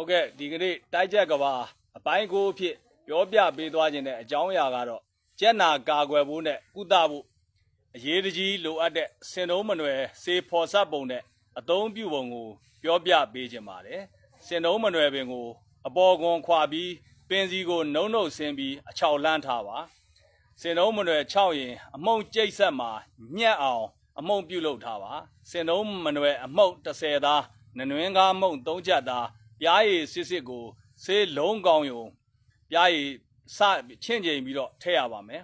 ဟုတ်ကဲ့ဒီကနေ့တိုက်ချက်ကဘာအပိုင်းကိုအဖြစ်ပြောပြပေးသွားခြင်းတဲ့အကြောင်းအရာကတော့ကျက်နာကာကွယ်ဖို့နဲ့ကုသဖို့အရေးတကြီးလိုအပ်တဲ့စင်တုံးမနွယ်စေဖော်ဆက်ပုံနဲ့အသုံးပြုပုံကိုပြောပြပေးခြင်းပါတယ်စင်တုံးမနွယ်ပင်ကို အပေါ်ကွန်ခွာပြီးပင်စီကိုနှုံနှုတ်ဆင်းပြီးအချောက်လန်းထားပါစင်တုံးမနွယ်6ရင်အမုံကျိတ်ဆက်မှာညက်အောင် အမုံပြုတ်လုပ်ထားပါစင်တုံးမနွယ်အမုံ30သားနနွင်းကားမုံ3ချက်သား ပြားရည်စစ်စစ်ကိုဆေးလုံးကောင်းယုံပြားရည်စချင့်ချိန်ပြီးတော့ထည့်ရပါမယ်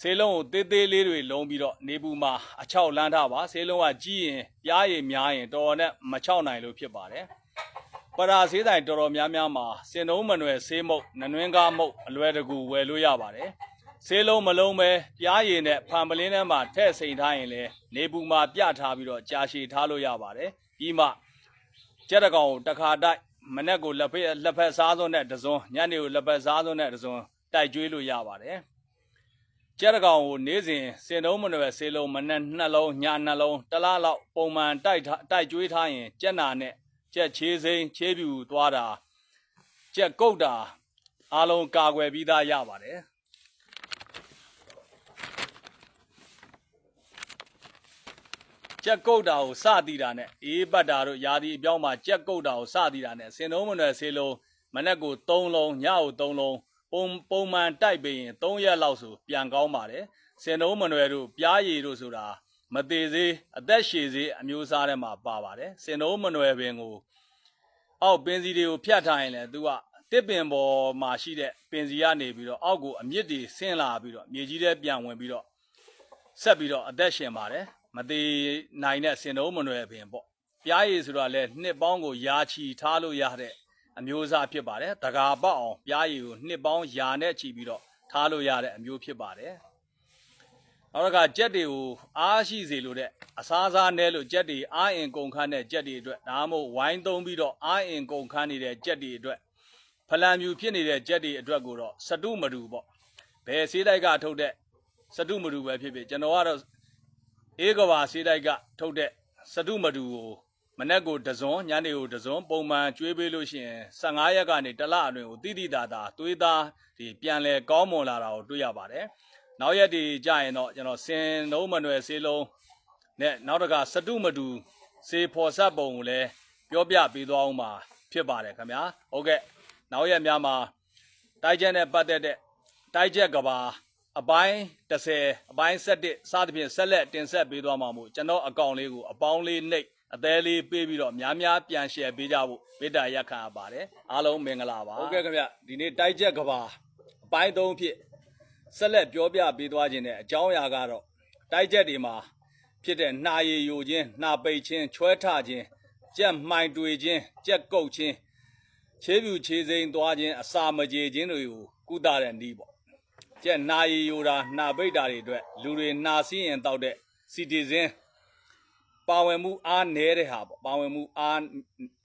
ဆေးလုံးကိုသေးသေးလေးတွေလုံးပြီးတော့နေပူမှာအချောက်လန်းထားပါဆေးလုံးကကြီးရင်ပြားရည်များရင်တော်တော်နဲ့မချောက်နိုင်လို့ဖြစ်ပါတယ်ပရာဆေးတိုင်တော်တော်များများမှာစင်တုံးမနွယ်ဆေးမုတ်နနွင်းကားမုတ်အလွယ်တကူဝယ်လို့ရပါတယ်ဆေးလုံးမလုံးပဲပြားရည်နဲ့ဖန်ပလင်းထဲမှာထည့်စိန်ထားရင်လည်းနေပူမှာပြထားပြီးတော့ကြာရှည်ထားလို့ရပါတယ်ပြီးမှ ကြက်တကောင်ကိုတစ်ခါတိုက်မနေ့ကိုလက်ဖက်လက်ဖက်စားစွန်းနဲ့တစွန်းညနေကိုလက်ဖက်စားစွန်းနဲ့တစွန်းတိုက်ကျွေးလို့ရပါတယ်ကြက်တကောင်ကိုနေ့စဉ်စင်တုံးမနွယ်ဆေးလုံးမနဲ့နှလုံးညနှလုံးတစ်လားလောက်ပုံမှန်တိုက်ထားတိုက်ကျွေးထားရင်ကြက်နာနဲ့ကြက်ချေးစိမ်းချေးပြူသွားတာကြက်ကုတ်တာအားလုံးကာကွယ်ပြီးသားရပါတယ် ကြက်ကုတ်တာကိုစသည်တာနဲ့အေးပတ်တာတို့ယာဒီအပြောင်းမှာကြက်ကုတ်တာကိုစသည်တာနဲ့စင်တုံးမနွယ်ဆေးလုံးမနေ့ကို3လုံးညကို3လုံးပုံပုံမှန်တိုက်ပေးရင်3ရက်လောက်ဆိုပြန်ကောင်းပါတယ်စင်တုံးမနွယ်တို့ပြားရည်တို့ဆိုတာမသေးသေးအသက်ရှည်သေးအမျိုးအစားထဲမှာပါပါတယ်စင်တုံးမနွယ်ပင်ကိုအောက်ပင်စီတွေကိုဖြတ်ထားရင်လည်းသူကတစ်ပင်ပေါ်မှာရှိတဲ့ပင်စီကနေပြီးတော့အောက်ကိုအမြင့်တွေဆင်းလာပြီးတော့မြေကြီးထဲပြန်ဝင်ပြီးတော့ဆက်ပြီးတော့အသက်ရှင်ပါတယ် မသေးနိုင်တဲ့စင်တုံးမနွယ်ပင်ပေါ့ပြားရည်ဆိုတာလည်းနှစ်ပေါင်းကိုယာချီထားလို့ရတဲ့အမျိုးအစားဖြစ်ပါတယ်တကာပေါက်အောင်ပြားရည်ကိုနှစ်ပေါင်းယာနဲ့ချီပြီးတော့ထားလို့ရတဲ့အမျိုးဖြစ်ပါတယ်နောက်တစ်ခါကြက်တွေကိုအားရှိစေလို့တဲ့အစားအစာနဲ့လို့ကြက်တွေအားအင်ကုန်ခန်းတဲ့ကြက်တွေအတွက်ဒါမှမဟုတ်ဝိုင်းသုံးပြီးတော့အားအင်ကုန်ခန်းနေတဲ့ကြက်တွေအတွက်ဖလံမြူဖြစ်နေတဲ့ကြက်တွေအတွက်ကိုတော့စတုမတူပေါ့ဘယ်ဆေးတိုက်ကထုတ်တဲ့စတုမတူပဲဖြစ်ဖြစ်ကျွန်တော်ကတော့ အေးကဘာဆေးတိုက်ကထုတ်တဲ့စတုမတူကိုမနေ့ကိုတစွန်းညနေကိုတစွန်းပုံမှန်ကျွေးပေးလို့ရှိရင်15ရက်ကနေတစ်လအတွင်းကိုတိတိတာတာသွေးသားဒီပြန်လဲကောင်းမွန်လာတာကိုတွေ့ရပါတယ်။နောက်ရက်ဒီကြာရင်တော့ကျွန်တော်စင်လုံးမနွယ်ဆေးလုံးနဲ့နောက်တကစတုမတူစေဖော်ဆက်ပုံကိုလည်းပြောပြပေးသွားအောင်ပါဖြစ်ပါတယ်ခင်ဗျာ။ဟုတ်ကဲ့နောက်ရက်များမှာတိုက်ချက်နဲ့ပတ်သက်တဲ့တိုက်ချက်ကဘာ အပိုင်း30အပိုင်း7စသဖြင့်ဆက်လက်တင်ဆက်ပေးသွားမှာမို့ကျွန်တော်အကောင့်လေးကိုအပေါင်းလေးနှိပ်အသေးလေးပေးပြီးတော့များများပြန် share ပေးကြဖို့မေတ္တာရက်ခံရပါတယ်အားလုံးမင်္ဂလာပါဟုတ်ကဲ့ခင်ဗျဒီနေ့တိုက်ချက်ကဘာအပိုင်း3ဖြစ်ဆက်လက်ပြောပြပေးသွားခြင်းတဲ့အကြောင်းအရာကတော့တိုက်ချက်တွေမှာဖြစ်တဲ့နှာရည်ယိုခြင်းနှာပိတ်ခြင်းချွဲထခြင်းကြက်မှိုင်တွေခြင်းကြက်ကုတ်ခြင်းခြေပြူခြေစိမ်သွားခြင်းအစာမကြေခြင်းတွေကိုကုသတဲ့နည်းပေါ့ ကျက်နာရီယိုတာနှာပိတ်တာတွေအတွက်လူတွေနှာစီးရင်တောက်တဲ့စီတီဇင်းပါဝင်မှုအားနည်းတဲ့ဟာပေါ့ပါဝင်မှုအား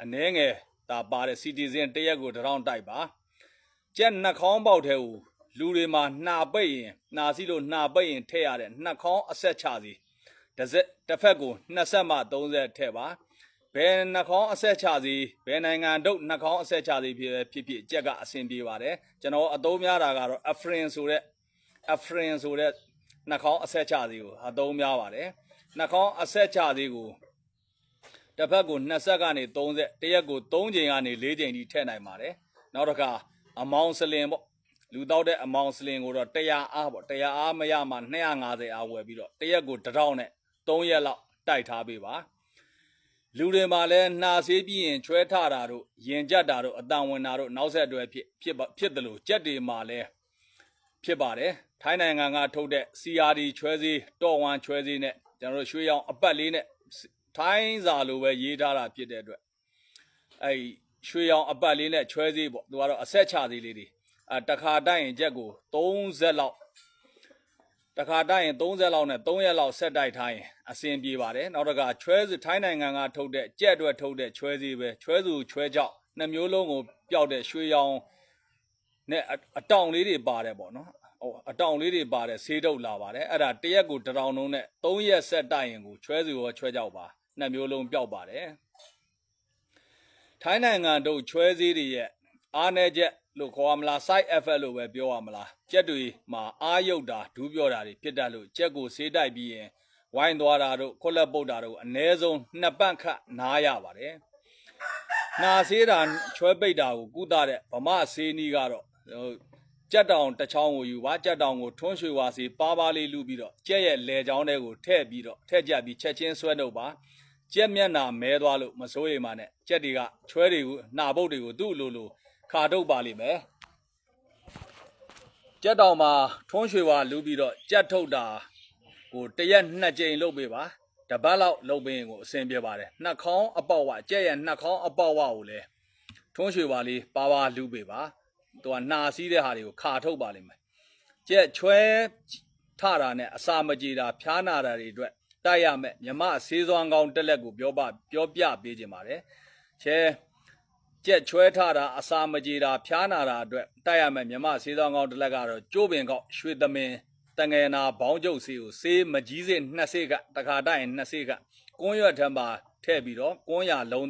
အနည်းငယ်ဒါပါတဲ့စီတီဇင်းတရက်ကိုတရောင်းတိုက်ပါကျက်နှာခေါင်းပေါက်ထဲကိုလူတွေမှာနှာပိတ်ရင်နှာစီးလို့နှာပိတ်ရင်ထည့်ရတဲ့နှာခေါင်းအဆက်ချစီတစ်စက်တစ်ဖက်ကို20မှ30ထည့်ပါ ဘယ်နှာခေါင်းအဆက်ချစီဘယ်နိုင်ငံတို့နှာခေါင်းအဆက်ချစီဖြစ်ဖြစ်ဖြစ်ကြက်ကအဆင်ပြေပါတယ်ကျွန်တော်အသုံးများတာကတော့ Afrin ဆိုတဲ့ Afrin ဆိုတဲ့နှာခေါင်းအဆက်ချစီကိုအသုံးများပါတယ်နှာခေါင်းအဆက်ချစီကိုတစ်ဖက်ကို20ကနေ30တရက်ကို3ချိန်ကနေ4ချိန်ထိထည့်နိုင်ပါတယ်နောက်တစ်ခါအမောင်စလင်ပေါ့လူတောက်တဲ့အမောင်စလင်ကိုတော့100အားပေါ့100အားမရမှ250အားဝယ်ပြီးတော့တရက်ကို1000နဲ့3ရက်လောက်တိုက်ထားပေးပါ လူတွေမှာလည်းနှာဆေးပြီးရင်ချွဲထတာတို့ရင်ကြက်တာတို့အတန်ဝင်တာတို့နောက်ဆက်တွဲဖြစ်ဖြစ်ဖြစ်တယ်လို့ကြက်တွေမှာလည်းဖြစ်ပါတယ်ထိုင်းနိုင်ငံကထုတ်တဲ့ CRD ချွဲစေးတော့ဝမ်ချွဲစေးနဲ့ကျွန်တော်တို့ရွှေရောင်အပတ်လေးနဲ့ထိုင်းစာလိုပဲရေးထားတာဖြစ်တဲ့အတွက်အဲ့ရွှေရောင်အပတ်လေးနဲ့ချွဲစေးပေါ့သူကတော့အဆက်ချသေးလေးတွေအဲတခါတိုက်ရင်ကြက်ကို30လောက် တခါတိုက်ရင်30လောက်နဲ့3ရက်လောက်ဆက်တိုက်ထားရင်အဆင်ပြေပါတယ်နောက်တကချွဲထိုင်းနိုင်ငံကထုတ်တဲ့ကြက်အတွက်ထုတ်တဲ့ချွဲစေးပဲချွဲစုချွဲကြောက်နှစ်မျိုးလုံးကိုပျောက်တဲ့ရွှေရောင်နဲ့အတောင်လေးတွေပါတယ်ပေါ့နော်ဟိုအတောင်လေးတွေပါတယ်ဆေးတုပ်လာပါတယ်အဲ့ဒါတရက်ကိုတရောင်လုံးနဲ့3ရက်ဆက်တိုက်ရင်ကိုချွဲစုရောချွဲကြောက်ပါနှစ်မျိုးလုံးပျောက်ပါတယ်ထိုင်းနိုင်ငံတို့ချွဲစည်းတွေရဲ့အားနည်းချက် လို့ခေါ်ရမလား side effect လို့ပဲပြောရမလားကြက်တွေမှာအားယုတ်တာဒူးပြောတာတွေဖြစ်တတ်လို့ကြက်ကိုဆေးတိုက်ပြီးရင်ဝိုင်းသွားတာတို့ခွက်လက်ပုတ်တာတို့အ ਨੇ ဆုံးနှစ်ပတ်ခန့်နားရပါတယ်နှာဆေးတာချွဲပိတ်တာကိုကုသတဲ့ဗမာဆေးနီးကတော့ဟိုကြက်တောင်တစ်ချောင်းကိုယူပါကြက်တောင်ကိုထွန်းရွှေဝါစီပါးပါးလေးလူပြီးတော့ကြက်ရဲ့လေချောင်းတွေကိုထည့်ပြီးတော့ထည့်ကြပ်ပြီးချက်ချင်းဆွဲနှုတ်ပါကြက်မျက်နှာမဲသွားလို့မစိုးရိမ်ပါနဲ့ကြက်တွေကချွဲတွေကိုနှာပုတ်တွေကိုသူ့လိုလို ခါထုတ်ပါလိမ့်မယ်ကြက်တောင်မှာထွန်းရွှေဝါလူပြီးတော့ကြက်ထုတ်တာကိုတရက်နှစ်ကြိမ်လုပ်ပေးပါတပတ်လောက်လုပ်ပေးရင်ကိုအဆင်ပြေပါတယ်နှာခေါင်းအပေါက်ဝကြက်ရဲ့နှာခေါင်းအပေါက်ဝကိုလည်းထွန်းရွှေဝါလေးပါပါလူပေးပါသူကနှာစီးတဲ့ဟာတွေကိုခါထုတ်ပါလိမ့်မယ်ကြက်ချွဲထတာနဲ့အစာမကြေတာဖျားနာတာတွေအတွက်တိုက်ရမယ်မြမဆေးစွမ်းကောင်းတက်လက်ကိုပြောပပြောပြပေးခြင်းပါတယ်ချဲ ကြက်ချွဲထတာအစာမကြေတာဖျားနာတာအတွက်တိုက်ရမယ်မြမဆေးစွမ်းကောင်းတက်လက်ကတော့ကျိုးပင်ကောက်ရွှေသမင်တငယ်နာဘောင်းကျုပ်ဆေးကိုဆေးမကြီးစေနှစ်ဆေးကတခါတိုက်ရင်နှစ်ဆေးကကွန်းရွက်ထမ်းပါထည့်ပြီးတော့ကွန်းရလုံး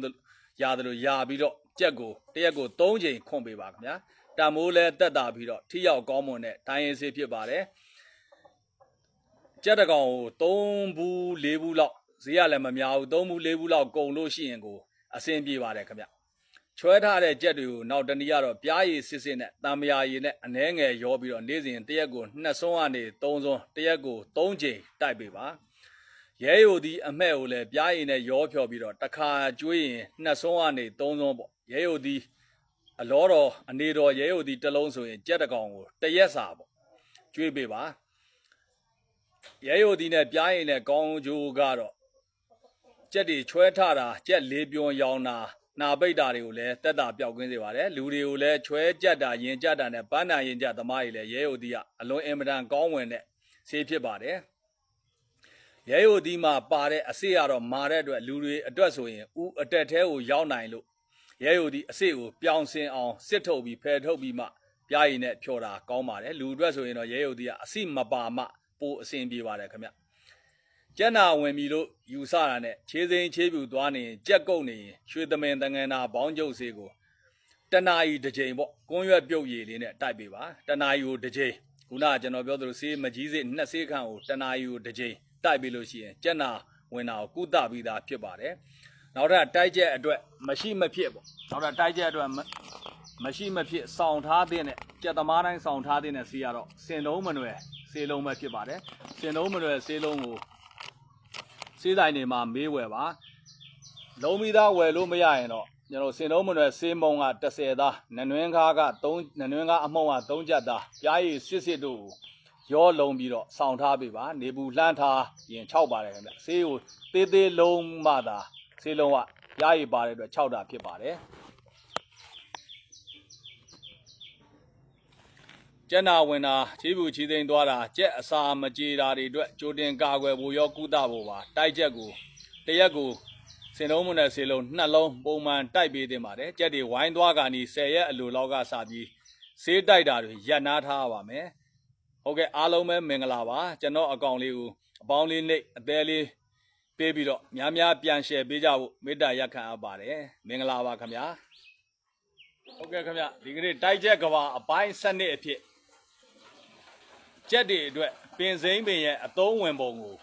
ရတယ်လို့ရာပြီးတော့ကြက်ကိုတရက်ကို3ချိန်ခွန်ပေးပါခင်ဗျာတမိုးလဲတက်တာပြီးတော့ထိရောက်ကောင်းမွန်တဲ့တိုင်းရင်ဆေးဖြစ်ပါတယ်ကြက်တကောင်ကို3ဘူး4ဘူးလောက်ဈေးရလည်းမများဘူး3ဘူး4ဘူးလောက်ကုန်လို့ရှိရင်ကိုအဆင်ပြေပါတယ်ခင်ဗျ ချွဲထားတဲ့ကြက်တွေကိုနောက်တနည်းကတော့ပြားရည်စစ်စစ်နဲ့တံမယာရည်နဲ့အနှဲငယ်ရောပြီးတော့နေ့စဉ်တရက်ကို2ဆွန်းကနေ3ဆွန်းတရက်ကို3ချိန်တိုက်ပေးပါရဲယိုဒီအမှဲ့ကိုလည်းပြားရည်နဲ့ရောဖြော်ပြီးတော့တစ်ခါကျွေးရင်2ဆွန်းကနေ3ဆွန်းပေါ့ရဲယိုဒီအလောတော်အနေတော်ရဲယိုဒီတစ်လုံးဆိုရင်ကြက်တကောင်ကိုတရက်စာပေါ့ကျွေးပေးပါရဲယိုဒီနဲ့ပြားရင်နဲ့ကောင်းကျိုးကတော့ကြက်တွေချွဲထတာကြက်လေးပြုံရောင်တာ နာပိတ်တာတွေကိုလည်းတက်တာပျောက်ကင်းစေပါတယ်လူတွေကိုလည်းချွဲကြက်တာရင်ကြက်တာနဲ့ပန်းနာရင်ကြက်သမားတွေလည်းရဲယိုဒီကအလွန်အင်မတန်ကောင်းဝင်တဲ့ဆေးဖြစ်ပါတယ်ရဲယိုဒီမှာပါတဲ့အစစ်ကတော့မာတဲ့အတွက်လူတွေအတွက်ဆိုရင်ဥအတက်သေးကိုရောက်နိုင်လို့ရဲယိုဒီအစစ်ကိုပြောင်းစင်အောင်စစ်ထုတ်ပြီးဖယ်ထုတ်ပြီးမှပြားရည်နဲ့ဖြော်တာကောင်းပါတယ်လူအတွက်ဆိုရင်တော့ရဲယိုဒီကအစစ်မပါမှပိုအဆင်ပြေပါတယ်ခင်ဗျ ကျက်နာဝင်ပြီလို့ယူဆတာနဲ့ခြေစိမ်းခြေပြူသွားနေရင်ကြက်ကုတ်နေရင်ရွှေသမင်တငယ်နာဘောင်းကျုပ်ဆေးကိုတနာရီတစ်ချိန်ပေါ့ကွန်းရွက်ပြုတ်ရည်လေးနဲ့တိုက်ပေးပါတနာရီကိုတစ်ချိန်ခုနကကျွန်တော်ပြောသလိုဆေးမကြီးစေးနှစ်ဆေးခန့်ကိုတနာရီကိုတစ်ချိန်တိုက်ပေးလို့ရှိရင်ကျက်နာဝင်တာကိုကုသပြီးသားဖြစ်ပါတယ်နောက်ထပ်တိုက်ချက်အတွက်မရှိမဖြစ်ပေါ့နောက်ထပ်တိုက်ချက်အတွက်မမရှိမဖြစ်စောင့်ထားတဲ့နဲ့ကြက်သမားတိုင်းစောင့်ထားတဲ့နဲ့စီကတော့စင်လုံးမနွယ်စေးလုံးပဲဖြစ်ပါတယ်စင်လုံးမလွယ်စေးလုံးကို စေးတိုင်းတွေမှာမေးဝယ်ပါလုံးပြီးသားဝယ်လို့မရရင်တော့ကျွန်တော်စင်လုံးမလွယ်စေးမုံက30သားနနွင်းကားက3နနွင်းကားအမှုံးက3ကြက်သားပြားရည်စစ်စစ်တို့ကိုရောလုံးပြီးတော့ဆောင်းထားပေးပါနေဘူးလှမ်းထားရင်6ပါတယ်ခင်ဗျဆေးကိုသေးသေးလုံးမှသာဆေးလုံးကပြားရည်ပါတဲ့အတွက်6တာဖြစ်ပါတယ် ကျက်နာဝင်တာခြေဘူးခြေသိမ်းသွားတာကြက်အစာမကြေတာတွေအတွက်ကြိုတင်ကာကွယ်ဖို့ရောကုသဖို့ပါတိုက်ချက်ကိုတရက်ကိုစင်လုံးမနဲ့ဆေလုံးနှလုံးပုံမှန်တိုက်ပေးတင်ပါတယ်ကြက်တွေဝိုင်းသွားကနီ10ရက်အလိုလောက်ကစပြီးဆေးတိုက်တာတွေရပ်နာထားပါမယ်ဟုတ်ကဲ့အားလုံးပဲမင်္ဂလာပါကျွန်တော်အကောင့်လေးကိုအပေါင်းလေးနှိပ်အသေးလေးပေးပြီးတော့များများပြန်ရှယ်ပေးကြဖို့မေတ္တာရက်ခံအပ်ပါတယ်မင်္ဂလာပါခင်ဗျာဟုတ်ကဲ့ခင်ဗျဒီကနေ့တိုက်ချက်ကဘာအပိုင်းစနစ်အဖြစ် ကြက်တွေအတွက်ပင်စိမ့်ပင်ရဲ့အသုံးဝင်ပုံကို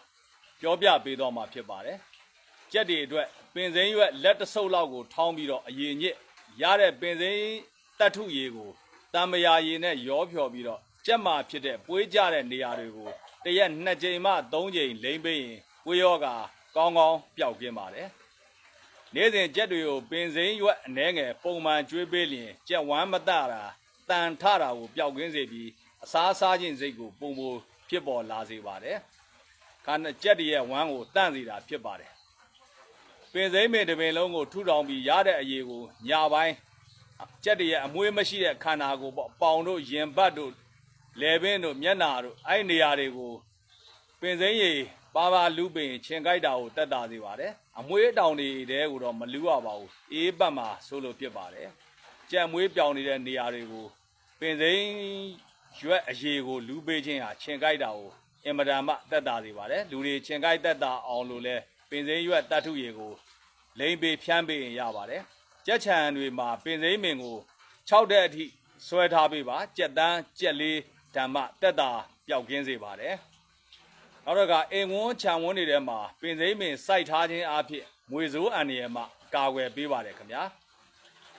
ပြောပြပေးတော့မှာဖြစ်ပါတယ်။ကြက်တွေအတွက်ပင်စိမ့်ရွက်လက်တစ်ဆုပ်လောက်ကိုထောင်းပြီးတော့အရင်ညစ်ရတဲ့ပင်စိမ့်တတ်ထုရည်ကိုတံမယာရည်နဲ့ရောဖြော်ပြီးတော့ကြက်မာဖြစ်တဲ့ပွေးကြတဲ့နေရာတွေကိုတရက်2ကြိမ်မှ3ကြိမ်လိမ့်ပေးရင်ပွေးရောဂါကောင်းကောင်းပျောက်ကင်းပါတယ်။နေ့စဉ်ကြက်တွေကိုပင်စိမ့်ရွက်အနှဲငယ်ပုံမှန်ကျွေးပေးလျင်ကြက်ဝမ်းမတတာတန်ထတာကိုပျောက်ကင်းစေပြီး အစားစားခြင်းစိတ်ကိုပုံပုံဖြစ်ပေါ်လာစေပါတယ်။ခါနဲ့ကြက်တည်းရဲ့ဝမ်းကိုတန့်စေတာဖြစ်ပါတယ်။ပင်စိမ့်ပင်တစ်ပင်လုံးကိုထူထောင်ပြီးရတဲ့အရေးကိုညာပိုင်းကြက်တည်းရဲ့အမွေးမရှိတဲ့ခန္ဓာကိုယ်ပေါ့ပေါင်တို့ရင်ဘတ်တို့လေပင်တို့မျက်နာတို့အဲ့ဒီနေရာတွေကိုပင်စိမ့်ရည်ပါပါလူပင်ခြင်ကြိုက်တာကိုတက်တာစေပါတယ်။အမွေးတောင်တွေတဲကိုတော့မလူရပါဘူး။အေးပတ်မှာဆိုလို့ဖြစ်ပါတယ်။ကြက်မွေးပြောင်နေတဲ့နေရာတွေကိုပင်စိမ့် ရွက်အရေးကိုလူပေးခြင်းဟာခြင်ကြိုက်တာကိုအင်မတန်မှတက်တာစေပါတယ်လူတွေခြင်ကြိုက်တက်တာအောင်လို့လဲပင်စိမ့်ရွက်တတ်ထုရည်ကိုလိမ့်ပေးဖြန်းပေးရင်ရပါတယ်ကြက်ချံတွေမှာပင်စိမ့်ပင်ကို6တက်အထိဆွဲထားပေးပါကြက်တန်းကြက်လေးဓမ္မတက်တာပျောက်ကင်းစေပါတယ်နောက်တော့ကအိမ်ဝန်းခြံဝန်းတွေထဲမှာပင်စိမ့်ပင်စိုက်ထားခြင်းအဖြစ်မွေစိုးအန်ရယ်မှကာကွယ်ပေးပါတယ်ခင်ဗျာ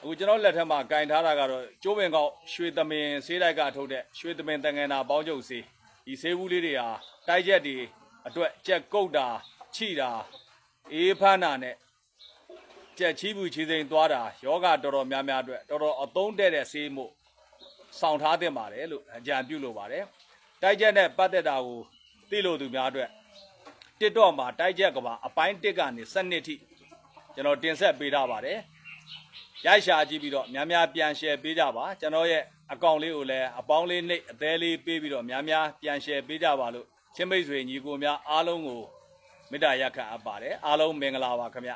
အခုကျွန်တော်လက်ထက်မှာကင်ထားတာကတော့ကျိုးပင်ကောက်ရွှေသမင်ဆေးတိုက်ကထုတ်တဲ့ရွှေသမင်တငယ်နာပေါင်းချုပ်ဆေးဒီဆေးဘူးလေးတွေဟာတိုက်ချက်တွေအတွက်ကြက်ကုတ်တာချိတာအေးဖမ်းတာနဲ့ကြက်ချီးဘူးချီစိန်သွားတာယောဂတော်တော်များများအတွက်တော်တော်အသုံးတဲ့တဲ့ဆေးမှုဆောင်ထားတင်ပါတယ်လို့အကြံပြုလိုပါတယ်တိုက်ချက်နဲ့ပတ်သက်တာကိုသိလို့သူများအတွက်တစ်တော့မှာတိုက်ချက်ကဘာအပိုင်းတစ်ကနေစနစ်ထိကျွန်တော်တင်ဆက်ပေးထားပါတယ် ရိုက်ရှာကြည့်ပြီးတော့များများပြန် share ပေးကြပါကျွန်တော်ရဲ့အကောင့်လေးကိုလည်းအပေါင်းလေးနှိပ်အသေးလေးပေးပြီးတော့များများပြန် share ပေးကြပါလို့ချင်းမိတ်ဆွေညီကိုများအားလုံးကိုမေတ္တာရက်ခံအပ်ပါတယ်အားလုံးမင်္ဂလာပါခင်ဗျ